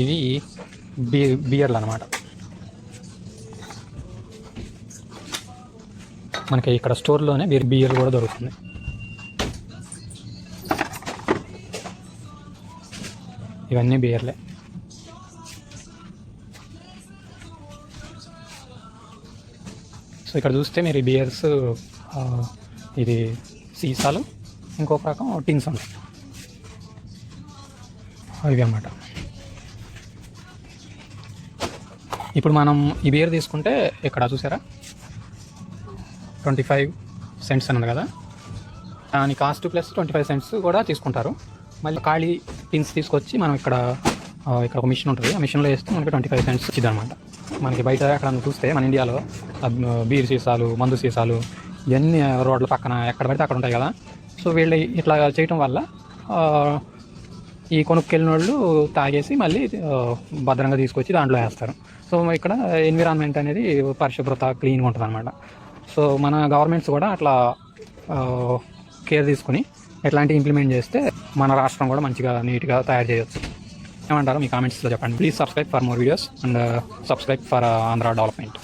ఇవి బీ బియర్లు అనమాట మనకి ఇక్కడ స్టోర్లోనే బీర్ బియర్ కూడా దొరుకుతుంది. ఇవన్నీ బియర్లే. సో ఇక్కడ చూస్తే మీరు ఈ బియర్స్ ఇది సీసాలు ఇంకొక రకం టిన్స్ ఉన్నాయి. ఇవి అన్నమాట. ఇప్పుడు మనం ఈ బియర్ తీసుకుంటే ఇక్కడ చూసారా? ట్వంటీ ఫైవ్ సెంట్స్ అన్నది కదా? దాని cost plus twenty five cents కూడా తీసుకుంటారు. మళ్ళీ ఖాళీ పిన్స్ తీసుకొచ్చి మనం ఇక్కడ ఇక్కడ ఒక మిషన్ ఉంటుంది. ఆ మిషన్లో వేస్తే మనకి ట్వంటీ ఫైవ్ సెంట్స్ ఇచ్చింది అనమాట మనకి బయట ఎక్కడ చూస్తే మన ఇండియాలో బీర్ సీసాలు మందు సీసాలు ఇవన్నీ రోడ్ల పక్కన ఎక్కడ పడితే అక్కడ ఉంటాయి కదా. సో వీళ్ళు ఇట్లా చేయటం వల్ల ఈ కొనుక్కెళ్ళిన వాళ్ళు తాగేసి మళ్ళీ భద్రంగా తీసుకొచ్చి దాంట్లో వేస్తారు. సో ఇక్కడ ఎన్విరాన్మెంట్ అనేది పరిశుభ్రత క్లీన్గా ఉంటుంది అనమాట సో మన గవర్నమెంట్స్ కూడా అట్లా కేర్ తీసుకుని ఎట్లాంటివి ఇంప్లిమెంట్ చేస్తే మన రాష్ట్రం కూడా మంచిగా నీట్గా తయారు చేయొచ్చు. ఏమంటారు? మీ కామెంట్స్లో చెప్పండి. Please subscribe for more videos and subscribe for Andhra development.